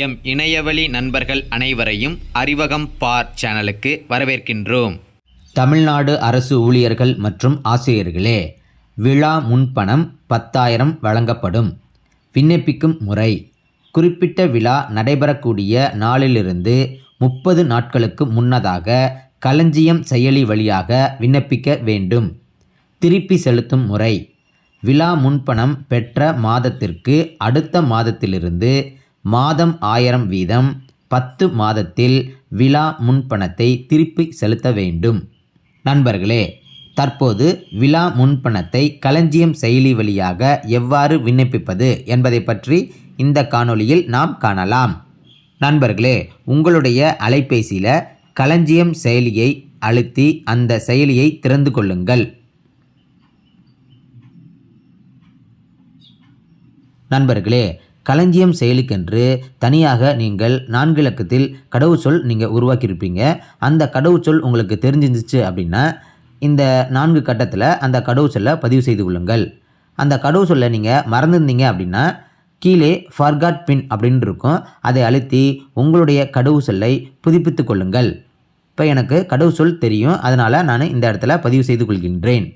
M இணையவழி நண்பர்கள் அனைவரையும் அறிவகம் பார் சேனலுக்கு வரவேற்கின்றோம். தமிழ்நாடு அரசு ஊழியர்கள் மற்றும் ஆசிரியர்களே விழா முன்பணம் பத்தாயிரம் வழங்கப்படும். விண்ணப்பிக்கும் முறை குறிப்பிட்ட விழா நடைபெறக்கூடிய நாளிலிருந்து முப்பது நாட்களுக்கு முன்னதாக களஞ்சியம் செயலி வழியாக விண்ணப்பிக்க வேண்டும். திருப்பி செலுத்தும் முறை விழா முன்பணம் பெற்ற மாதத்திற்கு அடுத்த மாதத்திலிருந்து மாதம் ஆயிரம் வீதம். பத்து மாதத்தில் விழா முன்பணத்தை திருப்பி செலுத்த வேண்டும். நண்பர்களே தற்போது விழா முன்பணத்தை களஞ்சியம் செயலி வழியாக எவ்வாறு விண்ணப்பிப்பது என்பதை பற்றி இந்த காணொளியில் நாம் காணலாம். நண்பர்களே உங்களுடைய அலைபேசியில் களஞ்சியம் செயலியை அழுத்தி அந்த செயலியை திறந்து கொள்ளுங்கள். நண்பர்களே களஞ்சியம் செயலுக்கென்று தனியாக நீங்கள் நான்கு இலக்கத்தில் கடவுச்சொல் நீங்கள் உருவாக்கியிருப்பீங்க. அந்த கடவுச்சொல் உங்களுக்கு தெரிஞ்சிருந்துச்சு அப்படின்னா இந்த நான்கு கட்டத்தில் அந்த கடவுச்சொல்லை பதிவு செய்து கொள்ளுங்கள். அந்த கடவுச்சொல்லை நீங்கள் மறந்துருந்தீங்க அப்படின்னா கீழே ஃபர்காட் பின் அப்படின்னு இருக்கும். அதை அழுத்தி உங்களுடைய கடவுச்சொல்லை புதுப்பித்து கொள்ளுங்கள். இப்போ எனக்கு கடவுச்சொல் தெரியும். அதனால் நான் இந்த இடத்துல பதிவு செய்து கொள்கின்றேன்.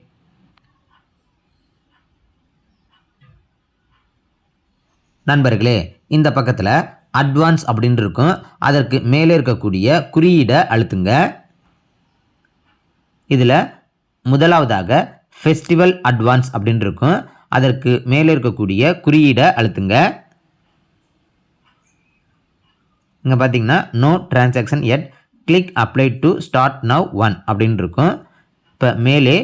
நண்பர்களே இந்த பக்கத்தில் அட்வான்ஸ் அப்படின்னு இருக்கும். அதற்கு மேலே இருக்கக்கூடிய குறியீடை அழுத்துங்க. இதில் முதலாவதாக ஃபெஸ்டிவல் அட்வான்ஸ் அப்படின்னு இருக்கும். அதற்கு மேலே இருக்கக்கூடிய குறியீடை அழுத்துங்க. இங்கே பார்த்தீங்கன்னா no transaction yet click apply to start now one அப்படின்னு இருக்கும். இப்போ மேலே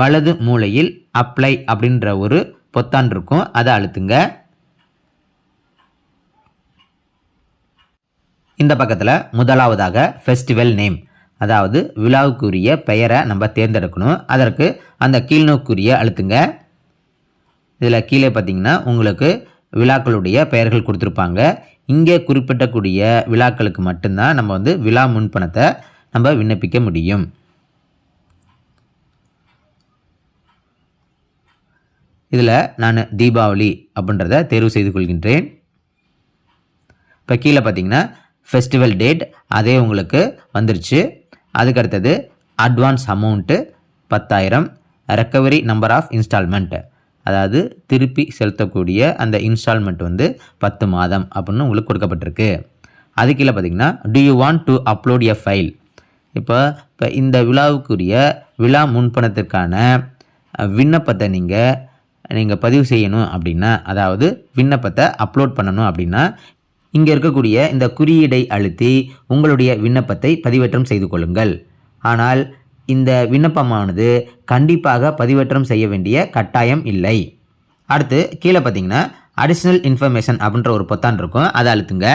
வலது மூலையில் அப்ளை அப்படின்ற ஒரு பொத்தான் இருக்கும். அதை அழுத்துங்க. இந்த பக்கத்தில் முதலாவதாக ஃபெஸ்டிவல் நேம் அதாவது விழாவுக்குரிய பெயரை நம்ம தேர்ந்தெடுக்கணும். அதற்கு அந்த கீழ்நோக்குரிய அழுத்துங்க. இதில் கீழே பார்த்தீங்கன்னா உங்களுக்கு விழாக்களுடைய பெயர்கள் கொடுத்துருப்பாங்க. இங்கே குறிப்பிட்டக்கூடிய விழாக்களுக்கு மட்டும்தான் நம்ம வந்து விழா முன்பணத்தை நம்ம விண்ணப்பிக்க முடியும். இதில் நான் தீபாவளி அப்படின்றத தேர்வு செய்து கொள்கின்றேன். இப்போ கீழே பார்த்தீங்கன்னா ஃபெஸ்டிவல் டேட் அதே உங்களுக்கு வந்துருச்சு. அதுக்கு அடுத்தது அட்வான்ஸ் அமௌண்ட்டு பத்தாயிரம் ரெக்கவரி நம்பர் ஆஃப் இன்ஸ்டால்மெண்ட் அதாவது திருப்பி செலுத்தக்கூடிய அந்த இன்ஸ்டால்மெண்ட் வந்து பத்து மாதம் அப்படின்னு உங்களுக்கு கொடுக்கப்பட்டிருக்கு. அது கீழே பார்த்தீங்கன்னா do you want to upload a file இப்போ இப்போ இந்த விழாவுக்குரிய விழா முன்பணத்திற்கான விண்ணப்பத்தை நீங்கள் நீங்கள் பதிவு செய்யணும் அப்படின்னா அதாவது விண்ணப்பத்தை அப்லோட் பண்ணணும் அப்படின்னா இங்கே இருக்கக்கூடிய இந்த குறியீடை அழுத்தி உங்களுடைய விண்ணப்பத்தை பதிவேற்றம் செய்து கொள்ளுங்கள். ஆனால் இந்த விண்ணப்பமானது கண்டிப்பாக பதிவேற்றம் செய்ய வேண்டிய கட்டாயம் இல்லை. அடுத்து கீழே பார்த்தீங்கன்னா அடிஷ்னல் இன்ஃபர்மேஷன் அப்படின்ற ஒரு பொத்தான் இருக்கும். அதை அழுத்துங்க.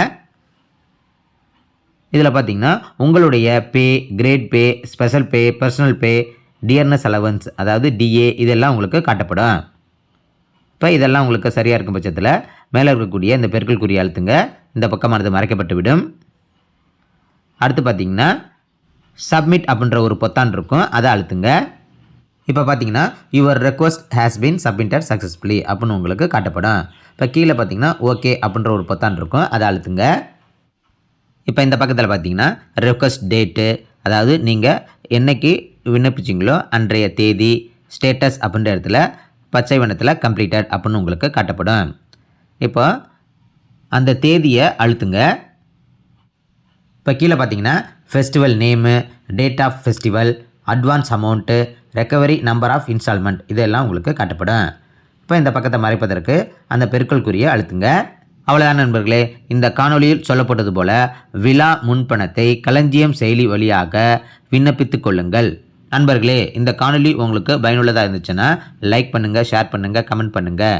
இதில் பார்த்தீங்கன்னா உங்களுடைய pay grade pay special pay personal pay dearness allowance அதாவது டிஏ இதெல்லாம் உங்களுக்கு காட்டப்படும். இப்போ இதெல்லாம் உங்களுக்கு சரியாக இருக்கும் பட்சத்தில் மேலே இருக்கக்கூடிய இந்த பெருக்கல் குறி அழுத்துங்க. இந்த பக்கமானது மறைக்கப்பட்டு விடும் அடுத்து பார்த்தீங்கன்னா சப்மிட் அப்படின்ற ஒரு பொத்தான் இருக்கும். அதை அழுத்துங்க. இப்போ பார்த்தீங்கன்னா your request has been submitted successfully அப்படின்னு உங்களுக்கு காட்டப்படும். இப்போ கீழே பார்த்தீங்கன்னா ஓகே அப்படின்ற ஒரு பொத்தான் இருக்கும். அதை அழுத்துங்க. இப்போ இந்த பக்கத்தில் பார்த்தீங்கன்னா ரெக்வஸ்ட் டேட்டு அதாவது நீங்கள் என்னைக்கு விண்ணப்பிச்சிங்களோ அன்றைய தேதி ஸ்டேட்டஸ் அப்படின்ற இடத்துல பச்சை வண்ணத்தில் கம்ப்ளீட்டட் அப்படின்னு உங்களுக்கு காட்டப்படும். இப்போ அந்த தேதியை அழுத்துங்க. இப்போ கீழே பார்த்தீங்கன்னா festival name date of festival advance amount recovery number of instalment இதெல்லாம் உங்களுக்கு காட்டப்படும். இப்போ இந்த பக்கத்தை மறைப்பதற்கு அந்த பெருக்கல் குறியை அழுத்துங்க. அவ்வளோதான் நண்பர்களே இந்த காணொளியில் சொல்லப்பட்டது போல விழா முன்பணத்தை களஞ்சியம் செயலி வழியாக விண்ணப்பித்து கொள்ளுங்கள். நண்பர்களே இந்த காணொளி உங்களுக்கு பயனுள்ளதாக இருந்துச்சுன்னா லைக் பண்ணுங்கள் ஷேர் பண்ணுங்கள் கமெண்ட் பண்ணுங்கள்